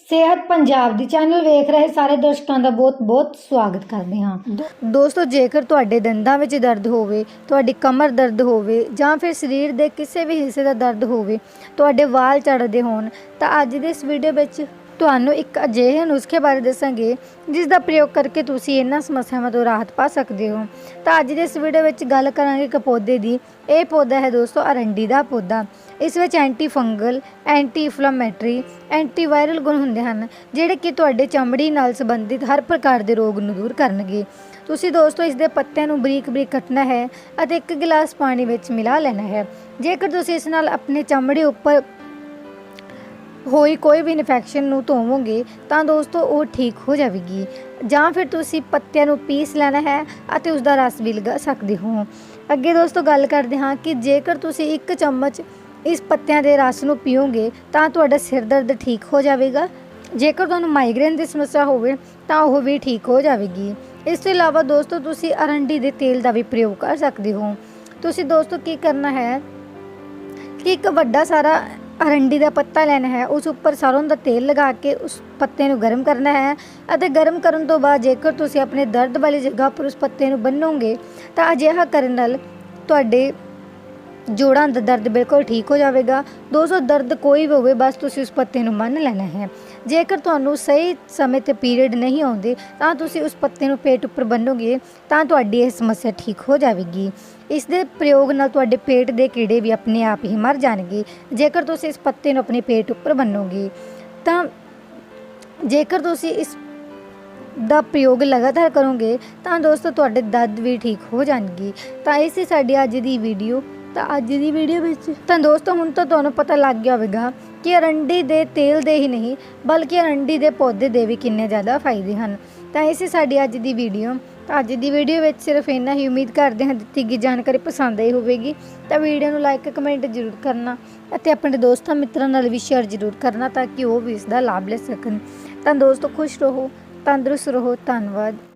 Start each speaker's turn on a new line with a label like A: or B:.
A: ਸਿਹਤ ਪੰਜਾਬ ਦੀ ਚੈਨਲ ਵੇਖ ਰਹੇ ਸਾਰੇ ਦਰਸ਼ਕਾਂ ਦਾ ਬਹੁਤ-ਬਹੁਤ ਸਵਾਗਤ ਕਰਦੇ ਹਾਂ। ਦੋਸਤੋ ਜੇਕਰ ਤੁਹਾਡੇ ਦੰਦਾਂ ਵਿੱਚ ਦਰਦ ਹੋਵੇ, ਤੁਹਾਡੀ ਕਮਰ ਦਰਦ ਹੋਵੇ ਜਾਂ ਫਿਰ ਸਰੀਰ ਦੇ ਕਿਸੇ ਵੀ ਹਿੱਸੇ ਦਾ ਦਰਦ ਹੋਵੇ, ਤੁਹਾਡੇ ਵਾਲ ਝੜਦੇ ਹੋਣ, ਤਾਂ ਅੱਜ ਦੇ ਇਸ ਵੀਡੀਓ ਵਿੱਚ ਤੁਹਾਨੂੰ ਇੱਕ ਅਜਿਹੇ ਨੁਸਖੇ ਬਾਰੇ ਦੱਸਾਂਗੇ, ਜਿਸ ਦਾ ਪ੍ਰਯੋਗ ਕਰਕੇ ਤੁਸੀਂ ਇਹਨਾਂ ਸਮੱਸਿਆਵਾਂ ਤੋਂ ਰਾਹਤ ਪਾ ਸਕਦੇ ਹੋ। ਤਾਂ ਅੱਜ ਦੇ ਇਸ ਵੀਡੀਓ ਵਿੱਚ ਗੱਲ ਕਰਾਂਗੇ ਇੱਕ ਪੌਦੇ ਦੀ। ਇਹ ਪੌਦਾ ਹੈ ਦੋਸਤੋ ਅਰੰਡੀ ਦਾ ਪੌਦਾ। ਇਸ ਵਿੱਚ anti fungal anti inflammatory anti viral ਗੁਣ ਹੁੰਦੇ ਹਨ, ਜਿਹੜੇ ਕਿ ਤੁਹਾਡੇ ਚਮੜੀ ਨਾਲ ਸੰਬੰਧਿਤ ਹਰ ਪ੍ਰਕਾਰ ਦੇ ਰੋਗ ਨੂੰ ਦੂਰ ਕਰਨਗੇ। ਤੁਸੀਂ ਦੋਸਤੋ ਇਸ ਦੇ ਪੱਤਿਆਂ ਨੂੰ ਬਰੀਕ ਬਰੀਕ ਕੱਟਣਾ ਹੈ ਅਤੇ ਇੱਕ ਗਿਲਾਸ ਪਾਣੀ ਵਿੱਚ ਮਿਲਾ ਲੈਣਾ ਹੈ। ਜੇਕਰ ਤੁਸੀਂ ਇਸ ਨਾਲ ਆਪਣੇ ਚਮੜੀ ਉੱਪਰ ਹੋਈ ਕੋਈ ਵੀ ਇਨਫੈਕਸ਼ਨ ਨੂੰ ਧੋਵੋਗੇ ਤਾਂ ਦੋਸਤੋ ਉਹ ਠੀਕ ਹੋ ਜਾਵੇਗੀ। ਜਾਂ ਫਿਰ ਤੁਸੀਂ ਪੱਤਿਆਂ ਨੂੰ ਪੀਸ ਲੈਣਾ ਹੈ ਅਤੇ ਉਸ ਦਾ ਰਸ ਵੀ ਲਗਾ ਸਕਦੇ ਹੋ। ਅੱਗੇ ਦੋਸਤੋ ਗੱਲ ਕਰਦੇ ਹਾਂ ਕਿ ਜੇਕਰ ਤੁਸੀਂ ਇੱਕ ਚਮਚ ਇਸ ਪੱਤਿਆਂ ਦੇ ਰਸ ਨੂੰ ਪੀਓਗੇ ਤਾਂ ਤੁਹਾਡਾ ਸਿਰ ਦਰਦ ਠੀਕ ਹੋ ਜਾਵੇਗਾ। ਜੇਕਰ ਤੁਹਾਨੂੰ ਮਾਈਗ੍ਰੇਨ ਦੀ ਸਮੱਸਿਆ ਹੋਵੇ ਤਾਂ ਉਹ ਵੀ ਠੀਕ ਹੋ ਜਾਵੇਗੀ। ਇਸ ਤੋਂ ਇਲਾਵਾ ਦੋਸਤੋ ਤੁਸੀਂ ਅਰੰਡੀ ਦੇ ਤੇਲ ਦਾ ਵੀ ਪ੍ਰਯੋਗ ਕਰ ਸਕਦੇ ਹੋ। ਤੁਸੀਂ ਦੋਸਤੋ ਕੀ ਕਰਨਾ ਹੈ ਕਿ ਇੱਕ ਵੱਡਾ ਸਾਰਾ ਅਰੰਡੀ ਦਾ ਪੱਤਾ ਲੈਣਾ ਹੈ, ਉਸ ਉੱਪਰ ਸਰੋਂ ਦਾ ਤੇਲ ਲਗਾ ਕੇ ਉਸ ਪੱਤੇ ਨੂੰ ਗਰਮ ਕਰਨਾ ਹੈ ਅਤੇ ਗਰਮ ਕਰਨ ਤੋਂ ਬਾਅਦ ਜੇਕਰ ਤੁਸੀਂ ਆਪਣੇ ਦਰਦ ਵਾਲੀ ਜਗ੍ਹਾ ਪਰ ਉਸ ਪੱਤੇ ਨੂੰ ਬੰਨੋਗੇ ਤਾਂ ਅਜਿਹਾ ਕਰਨ ਨਾਲ ਤੁਹਾਡੇ ਜੋੜਾਂ ਦਾ ਦਰਦ ਬਿਲਕੁਲ ਠੀਕ ਹੋ ਜਾਵੇਗਾ। ਦੋਸਤੋ ਦਰਦ ਕੋਈ ਵੀ ਹੋਵੇ, ਬਸ ਤੁਸੀਂ ਉਸ ਪੱਤੇ ਨੂੰ ਮੰਨ ਲੈਣਾ ਹੈ। ਜੇਕਰ ਤੁਹਾਨੂੰ ਸਹੀ ਸਮੇਂ ਤੇ ਪੀਰੀਅਡ ਨਹੀਂ ਆਉਂਦੇ, ਤਾਂ ਤੁਸੀਂ ਉਸ ਪੱਤੇ ਨੂੰ ਪੇਟ ਉੱਪਰ ਬੰਨੋਗੇ, ਤਾਂ ਤੁਹਾਡੀ ਇਹ ਸਮੱਸਿਆ ਠੀਕ ਹੋ ਜਾਵੇਗੀ। ਇਸ ਦੇ ਪ੍ਰਯੋਗ ਨਾਲ ਤੁਹਾਡੇ ਪੇਟ ਦੇ ਕੀੜੇ ਵੀ ਆਪਣੇ ਆਪ ਹੀ ਮਰ ਜਾਣਗੇ। ਜੇਕਰ ਤੁਸੀਂ ਇਸ ਪੱਤੇ ਨੂੰ ਆਪਣੇ ਪੇਟ ਉੱਪਰ ਬੰਨੋਗੇ, ਤਾਂ ਜੇਕਰ ਤੁਸੀਂ ਇਸ ਦਾ ਪ੍ਰਯੋਗ ਲਗਾਤਾਰ ਕਰੋਗੇ, ਤਾਂ ਦੋਸਤੋ ਤੁਹਾਡੇ ਦਰਦ ਵੀ ਠੀਕ ਹੋ ਜਾਣਗੇ। ਤਾਂ ਇਹ ਸੀ ਸਾਡੀ ਅੱਜ ਦੀ ਵੀਡੀਓ ਤਾਂ ਅੱਜ ਦੀ ਵੀਡੀਓ ਵਿੱਚ ਤਾਂ ਦੋਸਤੋ ਹੁਣ ਤਾਂ ਤੁਹਾਨੂੰ ਪਤਾ ਲੱਗ ਗਿਆ ਹੋਵੇਗਾ ਕਿ ਅਰੰਡੀ ਦੇ ਤੇਲ ਦੇ ਹੀ ਨਹੀਂ, ਬਲਕਿ ਅਰੰਡੀ ਦੇ ਪੌਦੇ ਦੇ ਵੀ ਕਿੰਨੇ ਜ਼ਿਆਦਾ ਫਾਇਦੇ ਹਨ। ਤਾਂ ਇਹ ਸੀ ਸਾਡੀ ਅੱਜ ਦੀ ਵੀਡੀਓ ਤਾਂ ਅੱਜ ਦੀ ਵੀਡੀਓ ਵਿੱਚ ਸਿਰਫ ਇੰਨਾ ਹੀ। ਉਮੀਦ ਕਰਦੇ ਹਾਂ ਦਿੱਤੀ ਗਈ ਜਾਣਕਾਰੀ ਪਸੰਦ ਆਈ ਹੋਵੇਗੀ। ਤਾਂ ਵੀਡੀਓ ਨੂੰ ਲਾਈਕ ਕਮੈਂਟ ਜ਼ਰੂਰ ਕਰਨਾ ਅਤੇ ਆਪਣੇ ਦੋਸਤਾਂ ਮਿੱਤਰਾਂ ਨਾਲ ਵੀ ਸ਼ੇਅਰ ਜ਼ਰੂਰ ਕਰਨਾ ਤਾਂ ਕਿ ਉਹ ਵੀ ਇਸ ਦਾ ਲਾਭ ਲੈ ਸਕਣ। ਤਾਂ ਦੋਸਤੋ ਖੁਸ਼ ਰਹੋ, ਤੰਦਰੁਸਤ ਰਹੋ। ਧੰਨਵਾਦ।